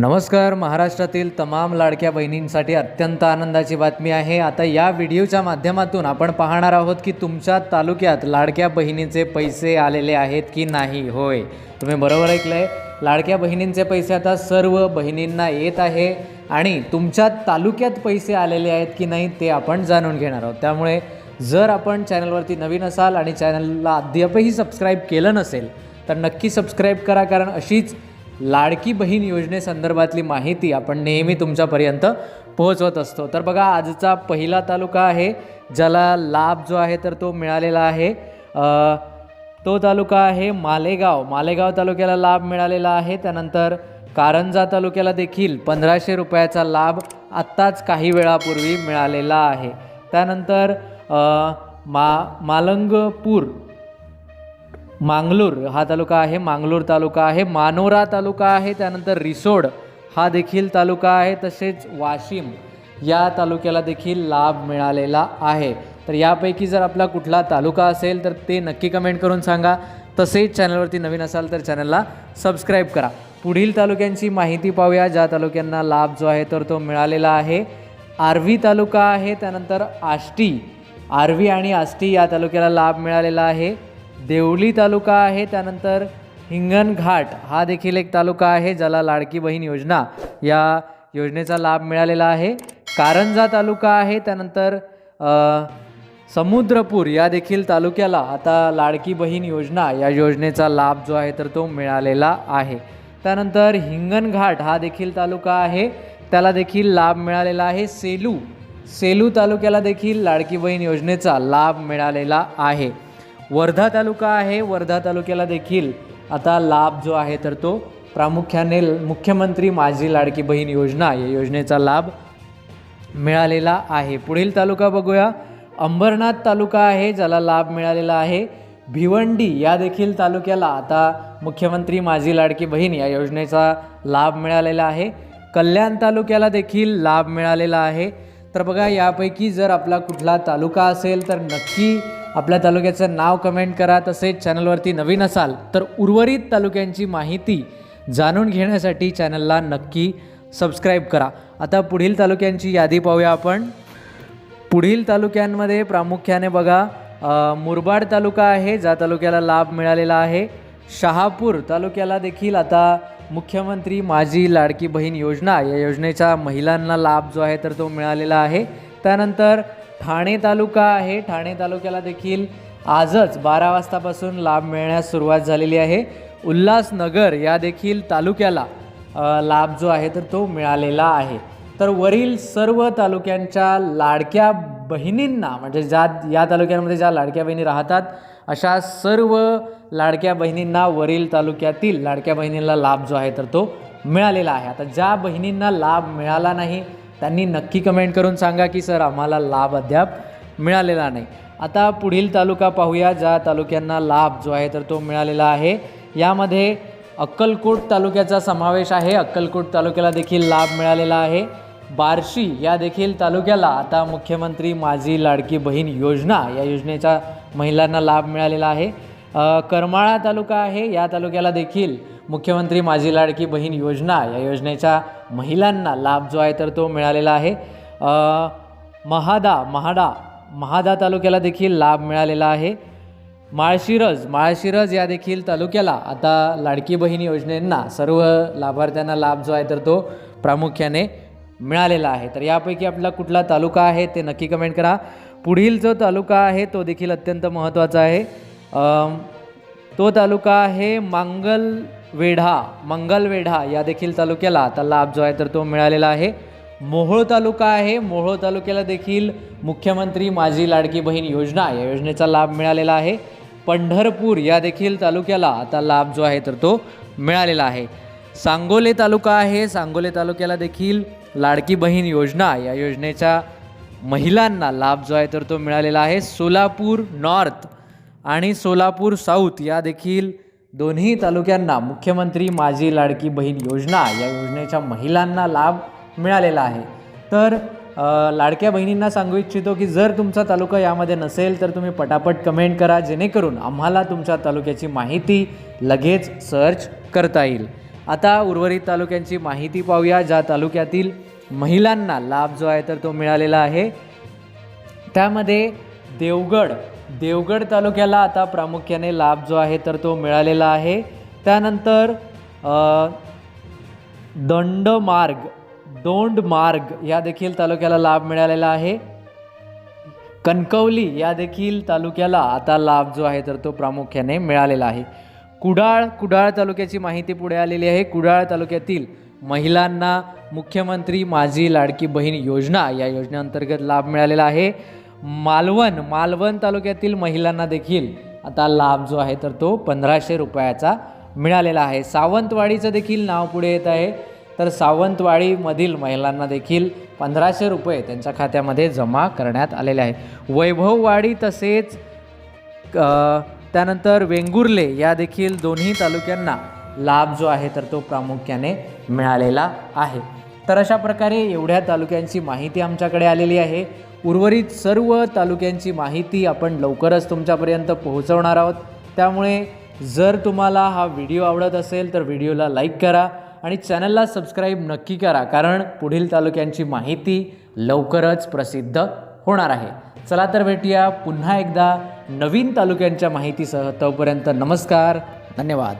नमस्कार महाराष्ट्रातील तमाम लाडक्या बहिणींसाठी अत्यंत आनंदाची बातमी आहे. आता या व्हिडिओच्या माध्यमातून आपण पाहणार आहोत की तुमच्या तालुक्यात लाडक्या बहिणीचे पैसे आलेले आहेत की नाही? होय. तुम्ही बरोबर ऐकलंय. लाडक्या बहिणींचे पैसे आता सर्व बहिणींना येत आहे आणि तुमच्या तालुक्यात पैसे आलेले आहेत की नाही ते आपण जाणून घेणार आहोत. त्यामुळे जर आपण चॅनलवरती नवीन असाल आणि चॅनलला अद्यापही सबस्क्राईब केलं नसेल तर नक्की सबस्क्राईब करा कारण अशीच लाडकी बहीण योजनेसंदर्भातली माहिती आपण नेहमी तुमच्यापर्यंत पोहोचवत असतो. तर बघा आजचा पहिला तालुका आहे ज्याला लाभ जो आहे तर तो मिळालेला आहे. तो तालुका आहे मालेगाव. मालेगाव तालुक्याला लाभ मिळालेला आहे. त्यानंतर कारंजा तालुक्याला देखील पंधराशे रुपयाचा लाभ आत्ताच काही वेळापूर्वी मिळालेला आहे. त्यानंतर मा मालंगपूर मांगलूर हा तालुका आहे मांगलूर तालुका आहे. मानोरा तालुका आहे त्यानंतर रिसोड हा देखील तालुका आहे. तसेच वाशिम या तालुक्याला देखील लाभ मिळालेला आहे. तर यापैकी जर आपला कुठला तालुका असेल तर ते नक्की कमेंट करून सांगा. तसेच चॅनलवरती नवीन असाल तर चॅनलला सबस्क्राईब करा. पुढील तालुक्यांची माहिती पाहूया. ज्या तालुक्यांना लाभ जो आहे तर तो मिळालेला आहे. आर्वी तालुका आहे त्यानंतर आष्टी. आर्वी आणि आष्टी या तालुक्याला लाभ मिळालेला आहे. देवली तालुका आहे त्यानंतर हिंगणघाट हा देखील एक तालुका आहे ज्याला लाडकी बहीण योजना या योजनेचा लाभ मिळालेला आहे. कारंजा तालुका आहे त्यानंतर समुद्रपूर या देखील तालुक्याला आता लाडकी बहीण योजना या योजनेचा लाभ जो आहे तर तो मिळालेला आहे. त्यानंतर हिंगणघाट हा देखील तालुका आहे त्याला देखील लाभ मिळालेला आहे. सेलू सेलू तालुक्याला देखील लाडकी बहीण योजनेचा लाभ मिळालेला आहे. वर्धा तालुका आहे. वर्धा तालुक्याला देखील आता लाभ जो आहे तर तो प्रामुख्याने मुख्यमंत्री माझी लाडकी बहीण योजना या योजनेचा लाभ मिळालेला आहे. पुढील तालुका बघूया. अंबरनाथ तालुका आहे ज्याला लाभ मिळालेला आहे. भिवंडी या देखील तालुक्याला आता मुख्यमंत्री माझी लाडकी बहीण या योजनेचा लाभ मिळालेला आहे. कल्याण तालुक्याला देखील लाभ मिळालेला आहे. तर बघा यापैकी जर आपला कुठला तालुका असेल तर नक्की आपल्या तालुक्याचं नाव कमेंट करा तसेच चॅनलवरती नवीन असाल तर उर्वरित तालुक्यांची माहिती जाणून घेण्यासाठी चॅनलला नक्की सबस्क्राईब करा. आता पुढील तालुक्यांची यादी पाहूया आपण. पुढील तालुक्यांमध्ये प्रामुख्याने बघा मुरबाड तालुका आहे ज्या तालुक्याला लाभ मिळालेला आहे. शहापूर तालुक्याला देखील आता मुख्यमंत्री माझी लाडकी बहीण योजना या योजनेचा महिलांना लाभ जो आहे तर तो मिळालेला आहे. त्यानंतर ठाणे तालुका आहे. ठाणे तालुक्याला देखील आजच बारा वाजतापासून लाभ मिळण्यास सुरुवात झालेली आहे. उल्हासनगर या देखील तालुक्याला लाभ जो आहे तर तो मिळालेला आहे. तर वरील सर्व तालुक्यांच्या लाडक्या बहिणींना म्हणजे ज्या या तालुक्यांमध्ये ज्या लाडक्या बहिणी राहतात अशा सर्व लाडक्या बहिणींना वरील तालुक्यातील लाडक्या बहिणींना लाभ जो आहे तर तो मिळालेला आहे. आता ज्या बहिणींना लाभ मिळाला नाही त्यांनी नक्की कमेंट करून सांगा की सर आम्हाला लाभ अद्याप मिळालेला नाही. आता पुढील तालुका पाहूया ज्या तालुक्यांना लाभ जो आहे तर तो मिळालेला आहे. यामध्ये अक्कलकोट तालुक्याचा समावेश आहे. अक्कलकोट तालुक्याला देखील लाभ मिळालेला आहे. बार्शी या देखील तालुक्याला आता मुख्यमंत्री माझी लाडकी बहीण योजना या योजनेच्या महिलांना लाभ मिळालेला आहे. करमाळा तालुका आहे. या तालुक्याला देखील मुख्यमंत्री माझी लाडकी बहीण योजना या योजनेच्या महिलांना लाभ जो आहे तर तो मिळालेला आहे. महादा महाडा महादा तालुक्याला देखील लाभ मिळालेला आहे. माळशिरज माळशिरज या देखील तालुक्याला आता लाडकी बहीण योजनेंना सर्व लाभार्थ्यांना लाभ जो आहे तर तो प्रामुख्याने मिळालेला आहे. तर यापैकी आपला कुठला तालुका आहे ते नक्की कमेंट करा. पुढील जो तालुका आहे तो देखील अत्यंत महत्त्वाचा आहे. तो तालुका आहे वेढा मंगलवेढा या देखील तालुक्याला आता लाभ जो आहे तर तो मिळालेला आहे. मोहोळ तालुका आहे. मोहोळ तालुक्याला देखील मुख्यमंत्री माझी लाडकी बहीण योजना या योजनेचा लाभ मिळालेला आहे. पंढरपूर या देखील तालुक्याला आता लाभ जो आहे तर तो मिळालेला आहे. सांगोले तालुका आहे. सांगोले तालुक्याला देखील लाडकी बहीण योजना या योजनेच्या महिलांना लाभ जो आहे तर तो मिळालेला आहे. सोलापूर नॉर्थ आणि सोलापूर साऊथ या देखील दोन्ही तालुक्यांना मुख्यमंत्री माझी लाडकी बहीण योजना या योजनेच्या महिलांना लाभ मिळालेला आहे. तर लाडक्या बहिणींना सांगू इच्छितो की जर तुमचा तालुका यामध्ये नसेल तर तुम्ही पटापट कमेंट करा जेणेकरून आम्हाला तुमच्या तालुक्याची माहिती लगेच सर्च करता येईल. आता उर्वरित तालुक्यांची माहिती पाहूया ज्या तालुक्यातील महिलांना लाभ जो आहे तर तो मिळालेला आहे. त्यामध्ये देवगड देवगड तालुक्याला आता प्रामुख्याने लाभ जो आहे तर तो मिळालेला आहे. त्यानंतर अ, दंडमार्ग दोंडमार्ग या देखील तालुक्याला लाभ मिळालेला आहे. कणकवली या देखील तालुक्याला आता लाभ जो आहे तर तो प्रामुख्याने मिळालेला आहे. कुडाळ कुडाळ तालुक्याची माहिती पुढे आलेली आहे. कुडाळ तालुक्यातील महिलांना मुख्यमंत्री माझी लाडकी बहीण योजना या योजनेअंतर्गत लाभ मिळालेला आहे. मालवण मालवण तालुक्यातील महिलांना देखील आता लाभ जो आहे तर तो पंधराशे रुपयाचा मिळालेला आहे. सावंतवाडीचं देखील नाव पुढे येत आहे. तर सावंतवाडीमधील महिलांना देखील पंधराशे रुपये त्यांच्या खात्यामध्ये जमा करण्यात आलेले आहे. वैभववाडी तसेच त्यानंतर वेंगुर्ले या देखील दोन्ही तालुक्यांना लाभ जो आहे तर तो प्रामुख्याने मिळालेला आहे. तर अशा प्रकारे एवढ्या तालुक्यांची माहिती आमच्याकडे आलेली आहे. उर्वरित सर्व तालुक्यांची माहिती आपण लवकरच तुमच्यापर्यंत पोहोचवणार आहोत. त्यामुळे जर तुम्हाला हा व्हिडिओ आवडत असेल तर व्हिडिओला लाईक करा आणि चॅनलला सबस्क्राईब नक्की करा कारण पुढील तालुक्यांची माहिती लवकरच प्रसिद्ध होणार आहे. चला तर भेटूया पुन्हा एकदा नवीन तालुक्यांच्या माहितीसह. तोपर्यंत नमस्कार धन्यवाद.